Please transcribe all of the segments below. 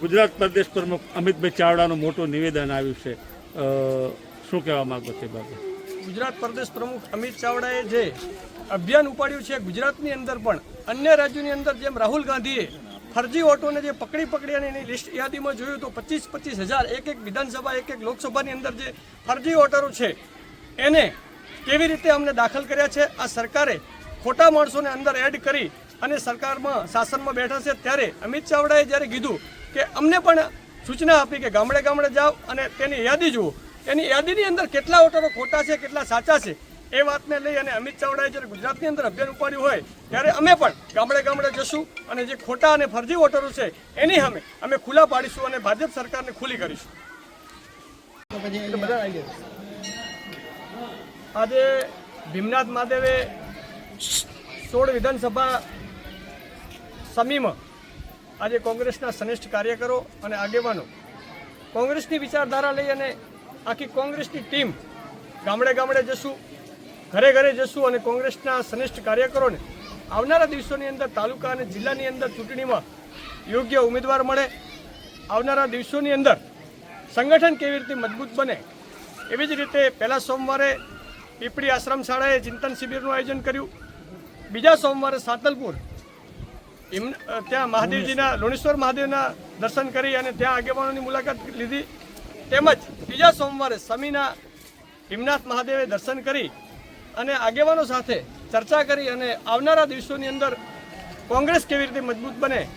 ગુજરાત પ્રદેશ પ્રમુખ અમિતભાઈ ચાવડાનું મોટું નિવેદન આવ્યું છે. શું કહેવા માગો તે બાબતે? ગુજરાત પ્રદેશ પ્રમુખ અમિત ચાવડાએ જે અભિયાન ઉપાડ્યું છે ગુજરાતની અંદર પણ, અન્ય રાજ્યોની અંદર જેમ રાહુલ ગાંધીએ ફરજી ઓટોને જે પકડી પકડી અને એની લિસ્ટ યાદીમાં જોયું તો પચીસ પચીસ હજાર, એક એક વિધાનસભા, એક એક લોકસભાની અંદર જે ફરજી વોટરો છે, એને કેવી રીતે અમને દાખલ કર્યા છે, આ સરકારે ખોટા માણસોને અંદર એડ કરી અને સરકારમાં શાસનમાં બેઠા છે, ત્યારે અમિત ચાવડાએ જ્યારે કીધું કે અમને પણ સૂચના આપી કે ગામડે ગામડે જાઓ અને તેની યાદી જુઓ એની યાદીની અંદર કેટલા વોટરો ખોટા છે, કેટલા સાચા છે, એ વાતને લઈ અને અમિત ચાવડાએ જ્યારે ગુજરાતની અંદર અભિયાન ઉપાડ્યું હોય, ત્યારે અમે પણ ગામડે ગામડે જશું અને જે ખોટા અને ફરજી વોટરો છે, એની સામે અમે ખુલ્લા પાડીશું અને ભાજપ સરકારને ખુલ્લી કરીશું. આજે ભીમનાથ મહાદેવે સોળ વિધાનસભા સમીમાં આજે કોંગ્રેસના શ્રેષ્ઠ કાર્યકરો અને આગેવાનો કોંગ્રેસની વિચારધારા લઈ અને આખી કોંગ્રેસની ટીમ ગામડે ગામડે જશું, ઘરે ઘરે જશું અને કોંગ્રેસના શ્રેષ્ઠ કાર્યકરોને આવનારા દિવસોની અંદર તાલુકા અને જિલ્લાની અંદર ચૂંટણીમાં યોગ્ય ઉમેદવાર મળે, આવનારા દિવસોની અંદર સંગઠન કેવી રીતે મજબૂત બને એવી જ રીતે પહેલા સોમવારે પીપળી આશ્રમ શાળાએ ચિંતન શિબિરનું આયોજન કર્યું, બીજા સોમવારે સાતલપુર એમ- ત્યાં મહાદેવજીના, લુણેશ્વર મહાદેવના દર્શન કરી અને ત્યાં આગેવાનોની મુલાકાત લીધી. તેમજ બીજા સોમવારે સમીના હિમનાથ મહાદેવે દર્શન કરી અને આગેવાનો સાથે ચર્ચા કરી અને આવનારા દિવસોની અંદર કોંગ્રેસ કેવી રીતે મજબૂત બને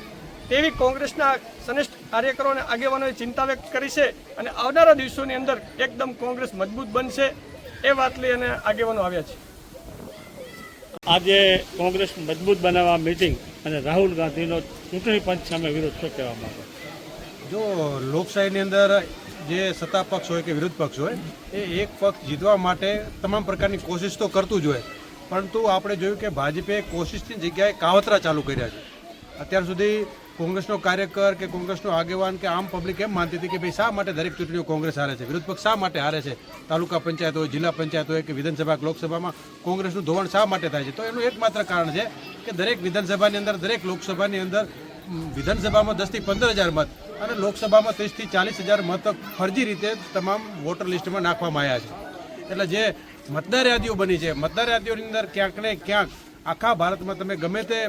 તેવી કોંગ્રેસના શ્રેષ્ઠ કાર્યકરો અને આગેવાનોએ ચિંતા વ્યક્ત કરી છે અને આવનારા દિવસોની અંદર એકદમ કોંગ્રેસ મજબૂત બનશે એ વાત લઈ અને આગેવાનો આવ્યા છે. આજે કોંગ્રેસ મજબૂત બનાવવા મિટિંગ અને રાહુલ ગાંધીનો ચૂંટણી પંચ સામે વિરોધ શું કહેવા માંગો? જો લોકશાહીની અંદર જે સત્તા પક્ષ હોય કે વિરોધ પક્ષ હોય, એ એક પક્ષ જીતવા માટે તમામ પ્રકારની કોશિશ તો કરતું જ હોય. પરંતુ આપણે જોયું કે ભાજપે કોશિશની જગ્યાએ કાવતરા ચાલુ કર્યા છે. અત્યાર સુધી કોંગ્રેસનો કાર્યકર કે કોંગ્રેસનો આગેવાન કે આમ પબ્લિક એમ માનતી હતી કે ભાઈ શા માટે દરેક ચૂંટણીઓ કોંગ્રેસ હારે છે? વિરોધ પક્ષ શા માટે હારે છે? તાલુકા પંચાયત હોય, જિલ્લા પંચાયત હોય કે વિધાનસભા લોકસભામાં કોંગ્રેસનું ધોવાણ શા માટે થાય છે? તો એનું એકમાત્ર કારણ છે કે દરેક વિધાનસભાની અંદર, દરેક લોકસભાની અંદર વિધાનસભામાં દસથી પંદર હજાર મત અને લોકસભામાં ત્રીસથી ચાલીસ હજાર મત ફરજી રીતે તમામ વોટર લિસ્ટમાં નાખવામાં આવ્યા છે. એટલે જે મતદાર યાદીઓ બની છે, મતદાર યાદીઓની અંદર ક્યાંક ને ક્યાંક આખા ભારતમાં તમે ગમે તે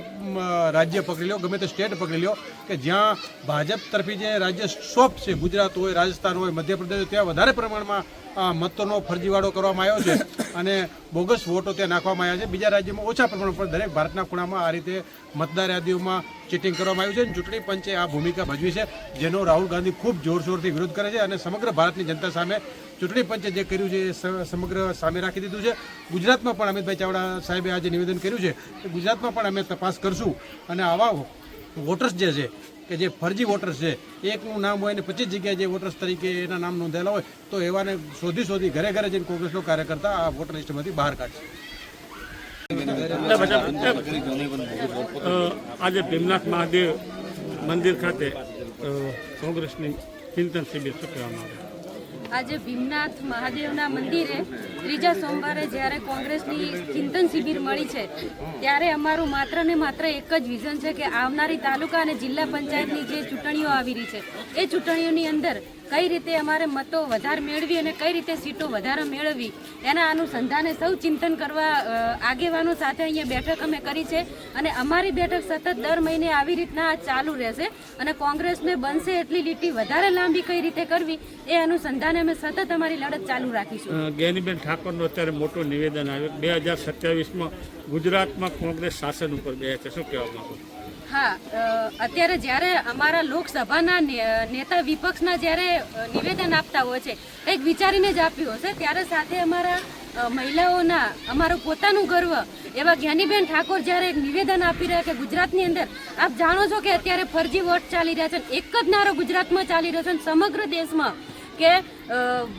રાજ્ય પકડી લો, ગમે તે સ્ટેટ પકડી લો, કે જ્યાં ભાજપ તરફી જે રાજ્ય સોફ્ટ છે, ગુજરાત હોય, રાજસ્થાન હોય, મધ્યપ્રદેશ ત્યાં વધારે પ્રમાણમાં મતોનો ફરજીવાળો કરવામાં આવ્યો છે અને બોગસ વોટો ત્યાં નાખવામાં આવ્યા છે. બીજા રાજ્યોમાં ઓછા પ્રમાણમાં પણ દરેક ભારતના ખૂણામાં આ રીતે મતદાર યાદીઓમાં ચીટિંગ કરવામાં આવ્યું છે અને ચૂંટણી પંચે આ ભૂમિકા ભજવી છે, જેનો રાહુલ ગાંધી ખૂબ જોરશોરથી વિરોધ કરે છે અને સમગ્ર ભારતની જનતા સામે ચૂંટણી પંચે જે કર્યું છે એ સમગ્ર સામે રાખી દીધું છે. ગુજરાતમાં પણ અમિતભાઈ ચાવડા સાહેબે આજે નિવેદન કર્યું છે કે ગુજરાતમાં પણ અમે તપાસ કરશું અને આવા વોટર્સ જે છે કે જે ફરજી વોટર્સ છે, એકનું નામ હોય ને પચીસ જગ્યાએ જે વોટર્સ તરીકે એના નામ નોંધાયેલા હોય, તો એવાને શોધી શોધી ઘરે ઘરે જઈને કોંગ્રેસનો કાર્યકર્તા આ વોટર લિસ્ટમાંથી બહાર કાઢશે. આજે ભીમનાથ મહાદેવ મંદિર ખાતે કોંગ્રેસની ચિંતન શિબિર કહેવા માંગો આજે ભીમનાથ મહાદેવના મંદિરે ત્રીજા સોમવારે જ્યારે કોંગ્રેસની ચિંતન શિબિર મળી છે, ત્યારે અમારું માત્ર ને માત્ર એક જ વિઝન છે કે આવનારી તાલુકા અને જિલ્લા પંચાયતની જે ચૂંટણીઓ આવી રહી છે, એ ચૂંટણીઓની અંદર કઈ રીતે અમારે મતો વધારે મેળવી અને કઈ રીતે સીટો વધારે મેળવવી એના અનુસંધાને સૌ ચિંતન કરવા આગેવાનો સાથે અહીંયા બેઠક અમે કરી છે અને અમારી બેઠક સતત દર મહિને આવી રીતના ચાલુ રહેશે અને કોંગ્રેસને બનશે એટલી લીટી વધારે લાંબી કઈ રીતે કરવી, એ અનુસંધાને અમે સતત અમારી લડત ચાલુ રાખીશું. ગેનીબેન ઠાકોરનું અત્યારે મોટું નિવેદન આવ્યું. બે હજાર સત્યાવીસમાં ગુજરાતમાં કોંગ્રેસ શાસન ઉપર ગયા છે. શું કહેવા માંગો હા અત્યારે જ્યારે અમારા લોકસભાના નેતા વિપક્ષના જ્યારે નિવેદન આપતા હોય છે, કંઈક વિચારીને જ આપ્યું હશે, ત્યારે સાથે અમારા મહિલાઓના, અમારું પોતાનું ગર્વ, એવા જ્ઞાનીબેન ઠાકોર જ્યારે એક નિવેદન આપી રહ્યા કે ગુજરાતની અંદર, આપ જાણો છો કે અત્યારે ફરજી વોટ ચાલી રહ્યા છે એક જ નારો ગુજરાતમાં ચાલી રહ્યો છે સમગ્ર દેશમાં કે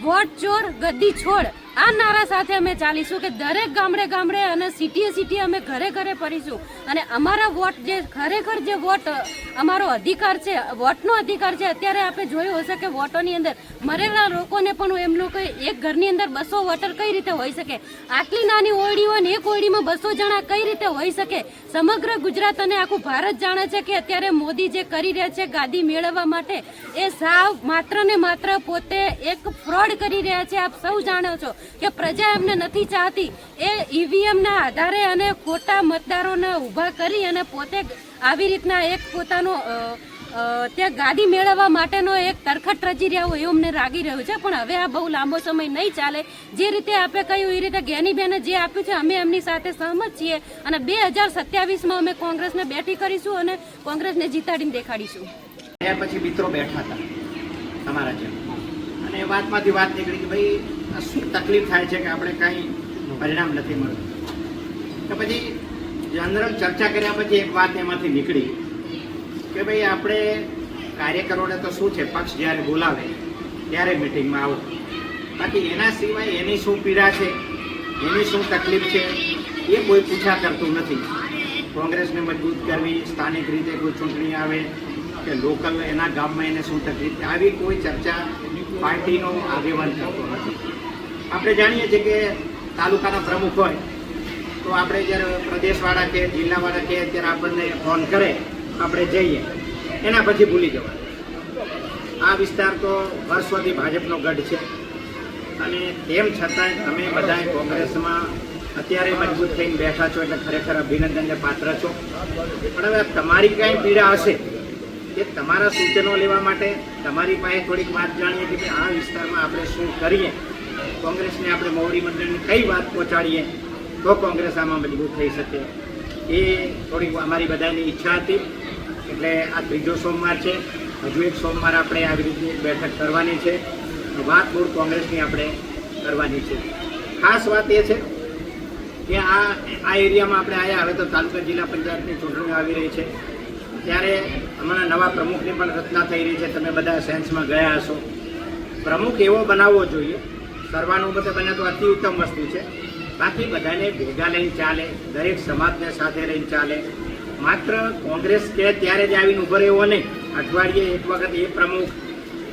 વોટ ચોર ગદ્દી છોડ આ નારા સાથે અમે ચાલીશું કે દરેક ગામડે ગામડે અને સિટીએ સિટીએ અમે ઘરે ઘરે ફરીશું. અને અમારા વોટ જે ખરેખર જે વોટ, અમારો અધિકાર છે, વોટનો અધિકાર છે, અત્યારે આપણે જોયું હશે કે વોટોની અંદર મરેલા લોકોને પણ એમ લોકો એક ઘરની અંદર બસો વોટર કઈ રીતે હોઈ શકે? આટલી નાની ઓરડી હોય ને એક ઓરડીમાં બસો જણા કઈ રીતે હોઈ શકે? સમગ્ર ગુજરાત અને આખું ભારત જાણે છે કે અત્યારે મોદી જે કરી રહ્યા છે ગાદી મેળવવા માટે, એ સાવ માત્ર ને માત્ર પોતે એક ફ્રોડ કરી રહ્યા છે, આપ સૌ જાણો છો. કે પ્રજા એમને નથી ચાહતી. એ ઈવીએમ ના આધારે અને ખોટા મતદારોને ઊભા કરી અને પોતે આવી રીતના એક પોતાનો ત્યાં ગાદી મેળવવા માટેનો એક તરખટ રચી રહ્યા હોય એવું અમને લાગી રહ્યું છે. પણ હવે આ બહુ લાંબો સમય નહીં ચાલે. જે રીતે આપણે કહ્યું એ રીતે જ્ઞાનીબેને જે આપ્યું છે, અમે એમની સાથે સહમત છીએ અને બે હજાર સત્યાવીસમાં અમે કોંગ્રેસને બેઠી કરીશું અને કોંગ્રેસને જીતાડીને દેખાડીશું. ત્યાર પછી મિત્રો બેઠા હતા, તમારા જેમ. અને વાતમાંથી વાત નીકળી કે ભાઈ શું તકલીફ થાય છે કે આપણે કાંઈ પરિણામ નથી મળતું? તો પછી જનરલ ચર્ચા કર્યા પછી એક વાત એમાંથી નીકળી કે ભાઈ આપણે કાર્યકરોને તો શું છે, પક્ષ જ્યારે બોલાવે, ત્યારે મિટિંગમાં આવો. બાકી એના સિવાય એની શું પીડા છે, એની શું તકલીફ છે, એ કોઈ પૂછા કરતું નથી. કોંગ્રેસને મજબૂત કરવી, સ્થાનિક રીતે કોઈ ચૂંટણી આવે, કે લોકલ એના ગામમાં એને શું તકલીફ, આવી કોઈ ચર્ચા પાર્ટીનો આગેવાન કરતો નથી. આપણે જાણીએ છીએ કે તાલુકાના પ્રમુખ હોય, તો આપણે જ્યારે પ્રદેશવાળા કે જિલ્લાવાળા કે ત્યારે આપણને ફોન કરે આપણે જઈએ. એના પછી ભૂલી જવાનું આ વિસ્તાર તો વર્ષોથી ભાજપનો ગઢ છે. અને તેમ છતાંય તમે બધા કોંગ્રેસમાં અત્યારે મજબૂત થઈને બેઠા છો એટલે ખરેખર અભિનંદનને પાત્ર છો. પણ હવે તમારી કાંઈ પીડા હશે? કે તમારા સૂચનો લેવા માટે તમારી પાસે થોડીક વાત જાણીએ કે આ વિસ્તારમાં આપણે શું કરીએ? કોંગ્રેસને આપણે મોવડી મંડળને કઈ વાત પહોંચાડીએ, તો કોંગ્રેસ આમાં મજબૂત થઈ શકે. એ થોડીક અમારી બધાની ઈચ્છા હતી, એટલે આ ત્રીજો સોમવાર છે. હજુ એક સોમવાર આપણે આવી રીતે બેઠક કરવાની છે. વાત મૂળ કોંગ્રેસની આપણે કરવાની છે. ખાસ વાત એ છે કે આ આ એરિયામાં આપણે આવ્યા હવે તો તાલુકા જિલ્લા પંચાયતની ચૂંટણી આવી રહી છે. ત્યારે હમણાં નવા પ્રમુખની પણ રચના થઈ રહી છે. તમે બધા સેન્સમાં ગયા હશો. પ્રમુખ એવો બનાવવો જોઈએ સર્વાનુમતે બને તો અતિ ઉત્તમ વસ્તુ છે. બાકી બધાને ભેગા લઈને ચાલે, દરેક સમાજને સાથે રહીને ચાલે. માત્ર કોંગ્રેસ કે ત્યારે જ આવીને ઊભો રહેવો નહીં. અઠવાડિયે એક વખત એ પ્રમુખ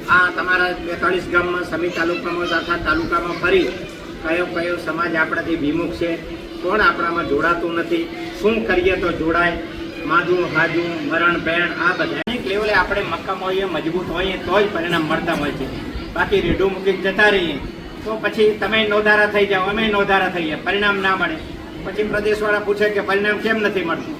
આ તમારા બેતાળીસ ગામમાં સમી તાલુકામાં તથા તાલુકામાં ફરી કયો કયો સમાજ આપણાથી વિમુખ છે, કોણ આપણામાં જોડાતું નથી, શું કરીએ તો જોડાય માદું હાજું, મરણ, બેણ, આ બધા લેવલે આપણે મક્કમ હોઈએ, મજબૂત હોઈએ તો જ પરિણામ મળતા હોય છે. બાકી રેડું મૂકી જતા રહીએ. તો પછી તમે નોધારા થઈ જાઓ, અમે નોધારા થઈએ પરિણામ ના મળે. પછી પ્રદેશવાળા પૂછે કે પરિણામ કેમ નથી મળતું?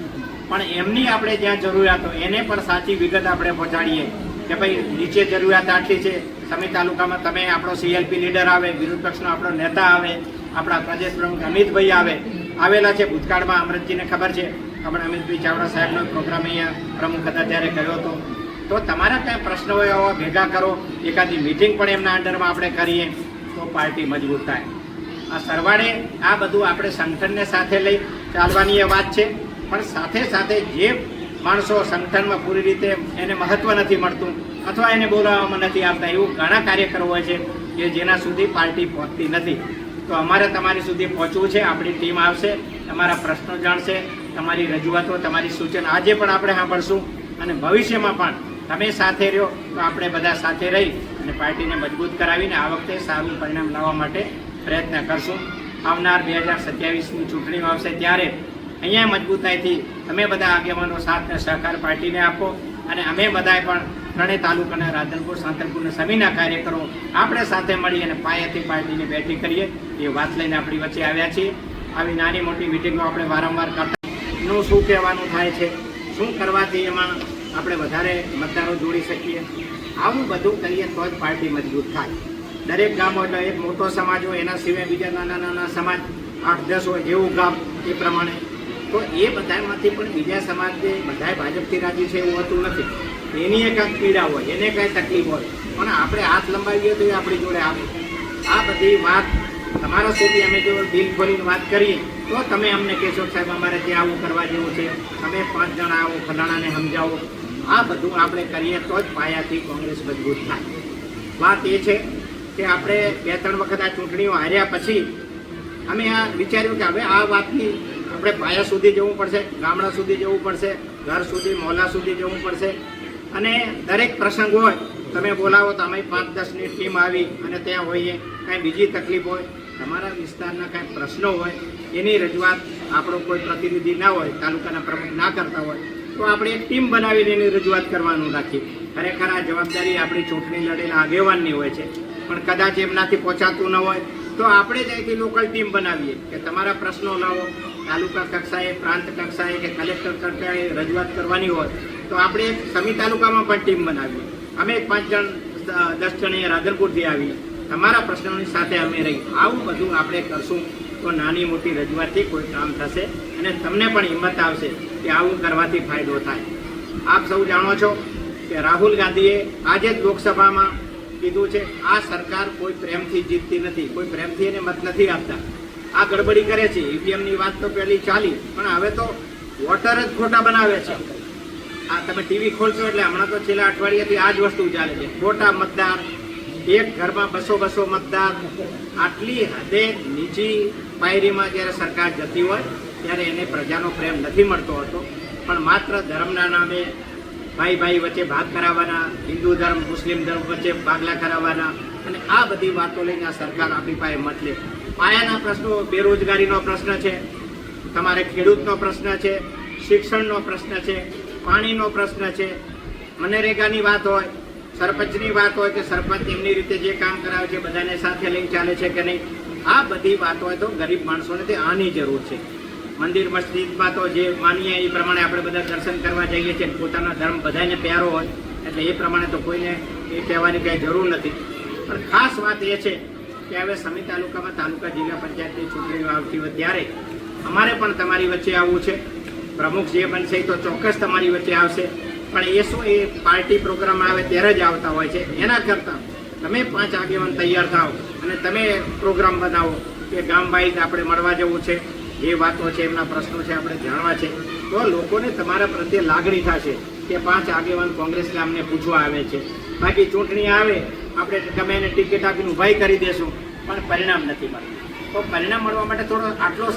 પણ એમની આપણે જ્યાં જરૂરિયાત, એને પણ સાચી વિગત આપણે પહોંચાડીએ કે ભાઈ, નીચે જરૂરિયાત આટલી છે, સમી તાલુકામાં તમે આપણો સીએલપી લીડર આવે વિરોધ પક્ષનો આપણો નેતા આવે, આપણા પ્રદેશ પ્રમુખ અમિતભાઈ આવે, આવેલા છે ભૂતકાળમાં અમૃતજીને ખબર છે. આપણે અમિતભાઈ ચાવડા સાહેબનો પ્રોગ્રામ અહીંયા પ્રમુખ હતા, ત્યારે કર્યો હતો. તો તમારા કાંઈ પ્રશ્નો હોય એવા ભેગા કરો, એકાદી મિટિંગ પણ એમના અંડરમાં આપણે કરીએ. તો પાર્ટી મજબૂત થાય. આ સરવાળે આ બધું આપણે સંગઠનને સાથે લઈ ચાલવાની એ વાત છે. પણ સાથે સાથે જે માણસો સંગઠનમાં પૂરી રીતે એને મહત્ત્વ નથી મળતું અથવા એને બોલાવવામાં નથી આવતા, એવું ઘણા કાર્યકરો હોય છે કે જેના સુધી પાર્ટી પહોંચતી નથી. તો અમારે તમારી સુધી પહોંચવું છે, આપણી ટીમ આવશે, તમારા પ્રશ્નો જાણશે, તમારી રજૂઆતો, તમારી સૂચન આજે પણ આપણે સાંભળશું અને ભવિષ્યમાં પણ તમે સાથે રહ્યો તો આપણે બધા સાથે રહી અને પાર્ટીને મજબૂત કરાવીને આ વખતે સારું પરિણામ લાવવા માટે પ્રયત્ન કરશું. આવનાર બે હજાર સત્યાવીસની ચૂંટણીઓ આવશે ત્યારે અહીંયા મજબૂતાઈથી તમે બધા આગેવાનો સાથ અને સહકાર પાર્ટીને આપો અને અમે બધાએ પણ ત્રણેય તાલુકાના રાધનપુર સાંતલપુરના સમીના કાર્યકરો આપણે સાથે મળી અને પાયાથી પાર્ટીને બેઠી કરીએ એ વાત લઈને આપણી વચ્ચે આવ્યા છીએ. આવી નાની મોટી મિટિંગો આપણે વારંવાર કરતા નું શું કહેવાનું થાય છે? શું કરવાથી એમાં આપણે વધારે મતદારો જોડી શકીએ? આવું બધું કરીએ તો જ પાર્ટી મજબૂત થાય. દરેક ગામ એટલે એક મોટો સમાજ હોય, એના સિવાય બીજા નાના નાના સમાજ, આઠ દસ હોય જેવું ગામ એ પ્રમાણે. તો એ બધામાંથી પણ બીજા સમાજને બધાય ભાજપથી રાજી છે એવું હોતું નથી. એની એક કાંઈક પીડા હોય, એને કાંઈ તકલીફ હોય. પણ આપણે હાથ લંબાવીએ તો એ આપણી જોડે આવે. આ બધી વાત તમારા સુધી અમે જો દિલ ખોલીને વાત કરીએ, તો તમે અમને કહેશો સાહેબ, અમારે ત્યાં આવું કરવા જેવું છે. તમે પાંચ જણા આવો, ફલાણાને સમજાવો. આ બધું આપણે કરીએ તો જ પાયાથી કોંગ્રેસ મજબૂત થાય. વાત એ છે કે આપણે બે ત્રણ વખત આ ચૂંટણીઓ હાર્યા પછી અમે આ વિચાર્યું કે હવે આ વાતની આપણે પાયા સુધી જવું પડશે, ગામડા સુધી જવું પડશે, ઘર સુધી મોલા સુધી જવું પડશે. અને દરેક પ્રસંગ હોય, તમે બોલાવો તો અમે પાંચ દસની ટીમ આવી અને ત્યાં હોઈએ, કાંઈ બીજી તકલીફ હોય, તમારા વિસ્તારના કાંઈ પ્રશ્નો હોય, એની રજૂઆત આપણો કોઈ પ્રતિનિધિ ના હોય, તાલુકાના પ્રમુખ ના કરતા હોય તો આપણે એક ટીમ બનાવીને એની રજૂઆત કરવાનું રાખીએ. ખરેખર આ જવાબદારી આપણી ચૂંટણી લડેલા આગેવાનની હોય છે. પણ કદાચ એમનાથી પહોંચાતું ન હોય, તો આપણે જ અહીંથી લોકલ ટીમ બનાવીએ. કે તમારા પ્રશ્નો લાવો, તાલુકા કક્ષાએ, પ્રાંત કક્ષાએ કે કલેક્ટર કક્ષાએ રજૂઆત કરવાની હોય, તો આપણે સમી તાલુકામાં પણ ટીમ બનાવીએ. અમે પાંચ જણ દસ જણ અહીંયા રાધનપુરથી આવીએ. તમારા પ્રશ્નોની સાથે અમે રહી આવું બધું આપણે કરશું, તો નાની મોટી રજૂઆતથી કોઈ કામ થશે અને તમને પણ હિંમત આવશે. કે આવું કરવાથી ફાયદો થાય. આપ સૌ જાણો છો કે રાહુલ ગાંધીએ આજે જ લોકસભામાં કીધું છે, આ સરકાર કોઈ પ્રેમથી જીતતી નથી, કોઈ પ્રેમથી એને મત નથી આપતા. આ ગડબડી કરે છે, ઈવીએમની વાત તો પહેલી ચાલી, પણ હવે તો વોટર જ ખોટા બનાવે છે. આ તમે ટીવી ખોલશો એટલે હમણાં તો છેલ્લા અઠવાડિયાથી આ જ વસ્તુ ચાલે છે. ખોટા મતદાર, એક ઘરમાં બસો બસો મતદાર, આટલી હદે નીચી પાયરીમાં જ્યારે સરકાર જતી હોય ત્યારે એને પ્રજાનો પ્રેમ નથી મળતો હતો. પણ માત્ર ધર્મના નામે ભાઈ ભાઈ વચ્ચે ભાગ કરાવવાના, હિન્દુ ધર્મ, મુસ્લિમ ધર્મ વચ્ચે ભાગલા કરાવવાના અને આ બધી વાતો લઈને આ સરકાર આપણી પાસે મત લે. પાયાના પ્રશ્નો બેરોજગારીનો પ્રશ્ન છે, તમારે ખેડૂતનો પ્રશ્ન છે, શિક્ષણનો પ્રશ્ન છે, પાણીનો પ્રશ્ન છે, મનરેગાની વાત હોય, સરપંચની વાત હોય કે સરપંચ એમની રીતે જે કામ કરાવે છે, બધાને સાથે લઈને ચાલે છે કે નહીં, આ બધી વાત હોય તો ગરીબ માણસોને તે આની જરૂર છે. મંદિર મસ્જિદમાં તો જે માનીએ એ પ્રમાણે આપણે બધા દર્શન કરવા જઈએ છીએ પોતાના ધર્મ બધાને પ્યારો હોય, એટલે એ પ્રમાણે તો કોઈને એ કહેવાની કાંઈ જરૂર નથી. પણ ખાસ વાત એ છે કે હવે સમી તાલુકામાં તાલુકા જિલ્લા પંચાયતની ચૂંટણીઓ આવતી હોય ત્યારે અમારે પણ તમારી વચ્ચે આવવું છે. પ્રમુખ જે બનશે તો ચોક્કસ તમારી વચ્ચે આવશે. પણ એ શું એ પાર્ટી પ્રોગ્રામ આવે ત્યારે જ આવતા હોય છે. એના કરતાં તમે પાંચ આગેવાન તૈયાર થાઓ અને તમે પ્રોગ્રામ બનાવો કે ગામ વાઇઝ આપણે મળવા જવું છે. જે વાતો છે, એમના પ્રશ્નો છે, આપણે જાણવા છે. તો લોકોને તમારા પ્રત્યે લાગણી થશે કે પાંચ આગેવાન કોંગ્રેસના અમને પૂછવા આવે છે. બાકી ચૂંટણી આવે, આપણે તમે એને ટિકિટ આપીને ઉભાઈ કરી દેશું. પણ પરિણામ નથી મળતું. તો પરિણામ મળવા માટે થોડો આટલો